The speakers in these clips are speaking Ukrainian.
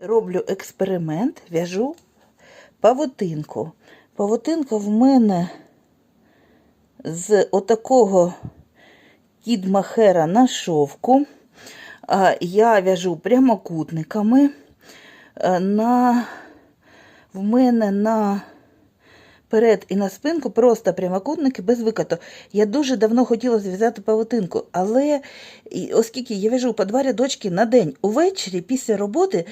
Роблю експеримент, в'яжу павутинку. Павутинка в мене з отакого кідмахера на шовку. Я в'яжу прямокутниками. На... В мене на перед і на спинку просто прямокутники без викату. Я дуже давно хотіла зв'язати павутинку, але оскільки я в'яжу по два рядочки на день увечері після роботи,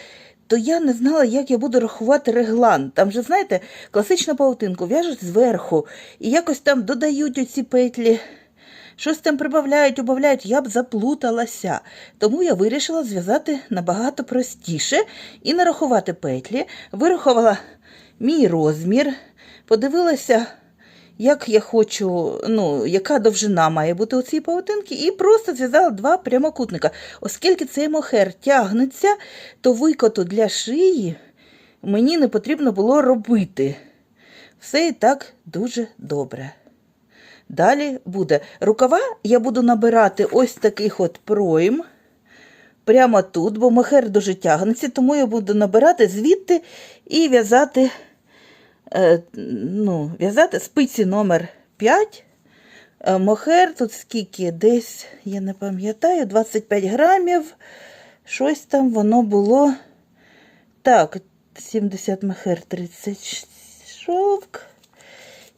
то я не знала, як я буду рахувати реглан. Там же, знаєте, класичну павутинку в'яжуть зверху і якось там додають оці петлі. Щось там прибавляють, убавляють, я б заплуталася. Тому я вирішила зв'язати набагато простіше і нарахувати петлі. Вирахувала мій розмір, подивилася, як я хочу, ну, яка довжина має бути у цій павутинки, і просто зв'язала два прямокутника. Оскільки цей мохер тягнеться, то викоту для шиї мені не потрібно було робити. Все і так дуже добре. Далі буде рукава, я буду набирати ось таких от пройм. Прямо тут, бо мохер дуже тягнеться, тому я буду набирати звідти і в'язати ну, в'язати спиці номер 5. Е, Мохер тут скільки? Десь, я не пам'ятаю, 25 грамів. Щось там воно було. Так, 70 мохер, 30 шовк.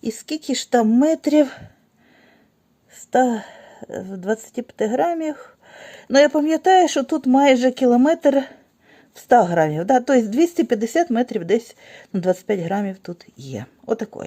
І скільки ж там метрів? 100, 25 грамів. Ну, я пам'ятаю, що тут майже кілометр 100 грамів. Да? Тобто 250 метрів десь на 25 грамів тут є. Отакої.